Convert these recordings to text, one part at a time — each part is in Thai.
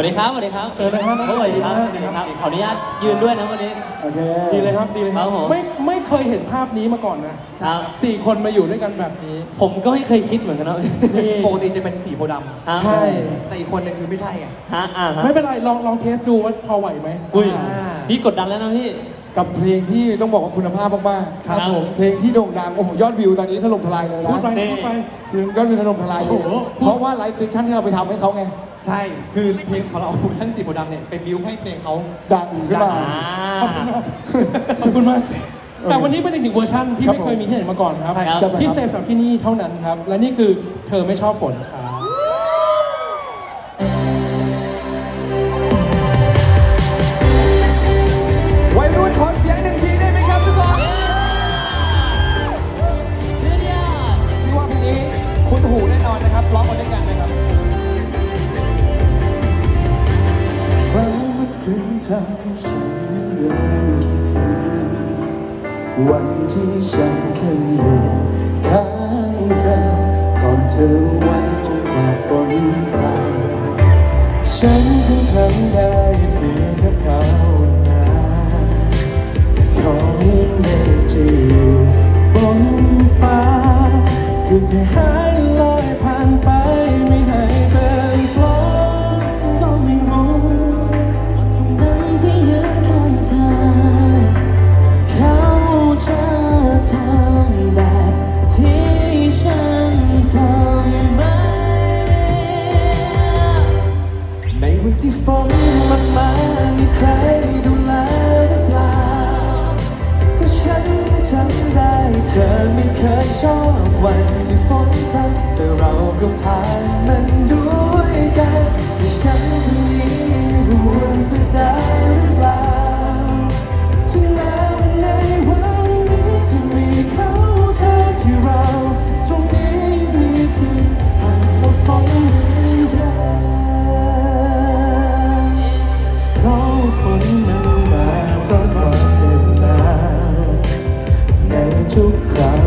วัสดีครับสวัสดีครับเชิญเลยครับสวัสดีครับสวัสดีครับขออนุญาตยืนด้วยนะวันนี้ โอเค ดีเลยครับ ดีเลยคครัรับบผมไม่ไม่เคยเห็นภาพนี้มาก่อนนะครับ สี่คนมาอยู่ด้วยกันแบบนี้ ผมก็ไม่เคยคิดเหมือนกันนะนี่ปกติจะเป็นสีโพธิ์ดฮะใช่ำแต่อีกคนหนึ่งคือไม่ใช่ไงฮะอ่าฮะไม่เป็นไร ลองลองเทสดูว่าพอไหวไหมอุ้ยอ่าพี่กดดันแล้วนะพี่กับเพลงที่ต้องบอกว่าคุณภาพมากครับผมๆเพลงที่โด่งดังโอ้โหยอดวิวตอนนี้ถล่มทลายเลยพูดนะไปนี่พูดไปเพลงยอดวิวถล่มทลายเลโอ้ยโหเพราะว่าไลฟ์เซสชั่นที่เราไปทำให้เขาไง ใช่คือเพลงของเราช่างสีโพธิ์ดำเนี่ยไปบิวให้เพลงเขาดังขึ้นมาอ่าขอบคุณมากขอบคุณมาก แต่วันนี้เป็นอีกหนึ่งเวอร์ชันที่ครับไม่เคยมีที่ไหนมาก่อนครับใช่ครับพิเศษสำหรับที่นี่เท่านั้นครับ และนี่คือเธอไม่ชอบฝนครับ ทำฉันเริ่มคิดถึง วันที่ฉันเคยอยู่ข้างเธอกอดเธอไว้จนกว่าฝนซาฉันคงทำได้เพียงแค่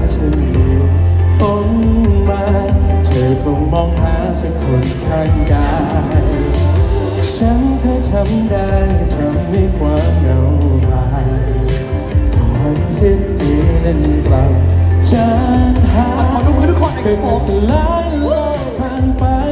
กคราวที่มีฝนมา เธอคงมองหาสักคนข้างกาย ฉันเคยทำได้ทำให้ความเหงาหายก่อนที่ดีนั้นกลับจางหาขอดูมือทุกคนหน่อยคเพื่รับอผมสลายโลกผ่านไป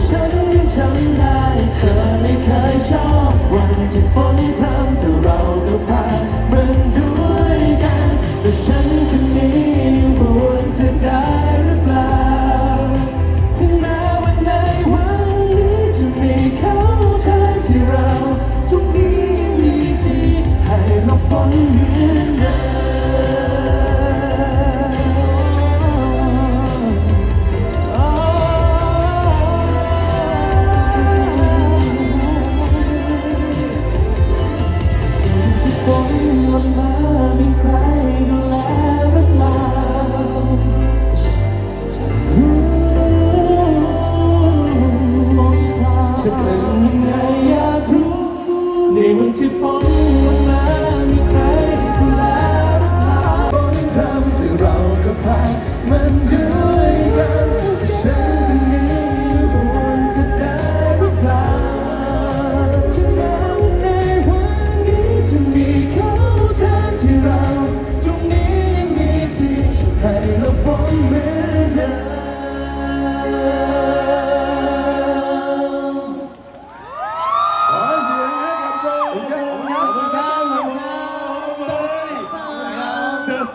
ฉันยังจำได้เธอไม่เคยชอบวันที่ฝนพรำแต่เราก็ผ่านมันด้วยกันแต่ฉันคนนี้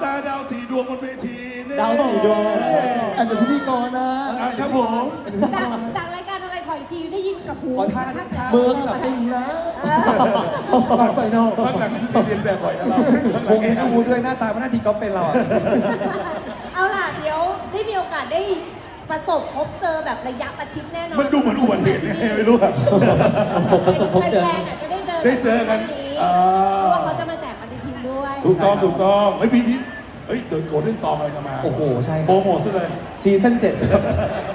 ตาร์ดาวสีดวงบนเวทีนี่ดาวสี่ดวงอันเป็นพิธีกรนะครับผมจากจากรายการอะไรขออีกทีได้ยินกับหูขอท่าท่าท่ามือแบบไม่มีนะไฟนอลพักหลังเรียนแบบบ่อยนะเราพักหลัวงงเรียนี้นดูด้วยหน้าตาไม่น่าทีก๊อปเป็นเราอะ เอาล่ะเดี๋ยวได้มีโอกาสได้ประสบพบเจอแบบระยะประชิดแน่นอนมันดูเหมือนอุบัติเหตุยังไงไม่รู้อะแฟนๆอาจจะได้เจอได้เจอกันวันี้อ่าเพราะว่าเขาจะมาแจกปฏิทินด้วย ถูกต้องถูกต้องไม่ปีนี้เฮ้ยเดินโกลเด้นซองอะไรกันมาโอ้โห ใช่คโปรรับโมทซะเลย ซีซั่นเจ็ดครับ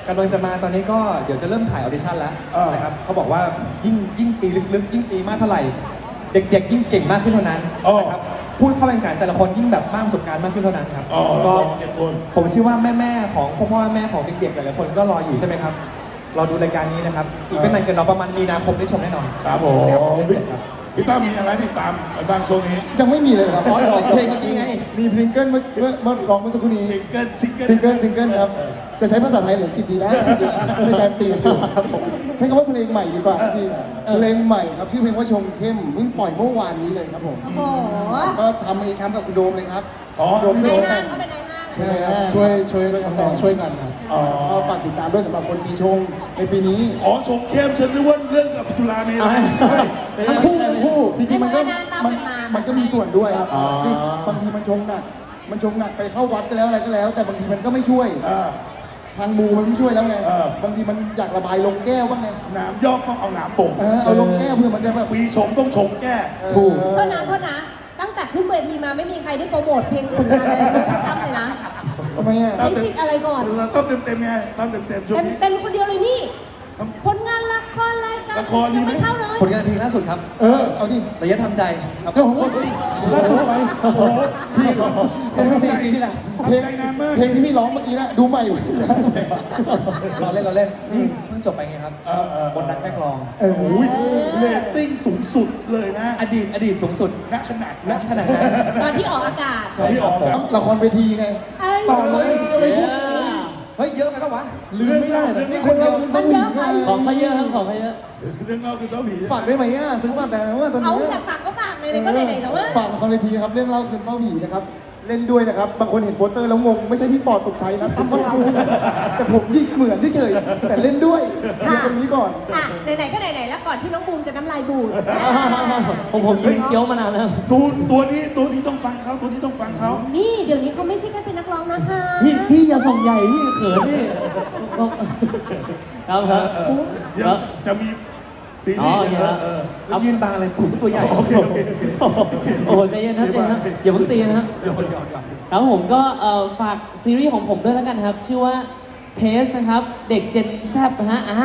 กำลังจะมาตอนนี้ก็เดี๋ยวจะเริ่มถ่ายออดิชั่นแล้วเออ นะครับเขาบอกว่ายิ่งยิ่งปีลึกๆ ยิ่งปีมากเท่าไหร่ เด็กๆ ยิ่งเก่งมากขึ้นเท่านั้นนะครับ พูดเข้าแข่งขันแต่ละคนยิ่งแบบมากประสบการณ์มากขึ้นเท่านั้นครับอ๋อก็เก็บคนผมเชื่อว่าแม่ๆของพ่อพ่อแม่ๆของเด็กๆหลายๆคนก็รออยู่ใช่ไหมครับรอดูรายการนี้นะครับอีกไม่นานเกินรอประมาณมีนาคมได้ชมแน่นอนครับผมครับซีซั่นเจ็ดครับพี่ตั้มมีอะไรติดตามไปบ้างช่วงนี้ ยังไม่มีเลยนะครับอ๋อเพลงเมื่อกี้ไงมีซิงเกิลเมื่อเมื่อเมื่อร้องเมื่อสักครู่นี้ซิงเกิลซิงเกิลซิงเกิลซิงเกิลครับ จะใช้ภาษาไทยหรืออังกฤษดีนะในการตีอยู่ครับผมใช้คำว่าเพลงใหม่ดีกว่าพี่เพลงใหม่ครับชื่อเพลงว่าชงเข้มเพิ่งปล่อยเมื่อวานนี้เลยครับผมโอ้โหก็ทำเองทำกับคุณโดมเลยครับอ๋อโดมในช่วยห้าแต่งงก็เป็นในห้างใช่ไหมฮะช่วยช่วยช่วยกันแต่งช่วยกันครับอ๋อก็ฝากติดตามด้วยสำหรับคนปีชงในปีนี้อ๋อชงเข้มฉันนึกว่าเรื่องกับสุราเมลัยใช่ทั้งคู่ทั้งคู่จริงๆมันก็ให้มันนานตามมันมันมามัมันก็มีส่วนด้วยครับอ๋อคือบางทีมันชงหนักมันชงหนักไปเข้าวัดก็แล้วอะไรก็แล้ว แต่บางทีมันก็ไม่ช่วยอ่า ทางมูมันไม่ช่วยแล้วไงเออ บางทีมันอยากระบายลงแก้วบ้างไง น้ำยอกต้องเอาน้ำบ่งเออเอาลงแก้วเพื่อมันจะแบบ ปีชงต้องชงแก้ถูก โทษนะโทษนะ ตั้งแต่ขึ้นเวทีมาไม่มีใครได้โปรโมทเพลงผลงานอะไรเลยตั้มเลยนะทำไมอะ ใช้สิทธิ์อะไรก่อนเราต้องเต็มเต็มๆไงต้องเต็มเต็มๆช่วงเต็มนี้ เต็มคนเดียวเลยนี่ครั ละครมียังไหมไม่เข้าเลยผลงานเพลงล่าสุดครับเออ เอาสิระยะทำใจครับเดี๋ยวผมเฮ้ยโอ้โหโอ้โหพี่เพลงเพลงปีที่แล้วเพลงทำใจนานมากเพลงที่พี่ร้องเมื่อกี้นะดูใหม่อยู่นะเราเล่นเราเล่นนี่เพิ่งจบไปไงครับเออเออบนรักแม่กลองเออโอ้ยเรตติ้งสูงสุดเลยนะ อดีตอดีตสูงสุดณขนาดณขนาดนั้นตอนที่ออกอากาศตอนที่ออกแบบละครเวทีไงเอ้ยต่อเลยไม่พูด เฮ้ยเยอะไปปะวะลืมไม่ได้เลยนี่คนเราคืนมันเยอะไป ของเขาเยอะครับของเขาเยอะ เรื่องเล่าคือเจ้าผีฝากได้ไหมอะซื้อบัตรแต่ว่าตอนเอานี้อยากฝากก็ฝากเลยๆก็ไหนๆแล้วว่าฝากละครเวทีนะครับเรื่องเล่าคืนเฝ้าผีนะครับ เล่นด้วยนะครับ บางคนเห็นโปสเตอร์แล้วงง ไม่ใช่พี่ฟอร์ดสุขชัยนะตั้มว่าเราแต่ผมยิ่งเหมือนเฉยๆแต่เล่นด้วยเรียนตรงนี้ก่อน อะไหนๆก็ไหนๆแล้วก่อนที่น้องบูมจะน้ำลายบูดผมผมยืนเคี้ยวมานานแล้ว ตัวตัวนี้ตัวนี้ต้องฟังเขาตัวนี้ต้องฟังเขานี่เดี๋ยวนี้เขาไม่ใช่แค่เป็นนักร้องนะคะพี่พี่อย่าส่งใหญ่พี่เขินพี่ครับครับเออเดี๋ยวจะมี ซีรีส์อ๋อเยครัอะบเออแล้วยืนบางอะไรสูงตัวใหญ่โอเคโอเคโอเคโอ้โหใจเย็นนะใจเย็นนะอย่าเพิ่งตีนะเดี๋ยวเดี๋ยวเดี๋ยวครับผมก็เอ่อฝากซีรีส์ของผมด้วยแล้วกันนะครับ ชื่อว่าเทสนะครับ เด็กเจนแซบนะฮะอ่า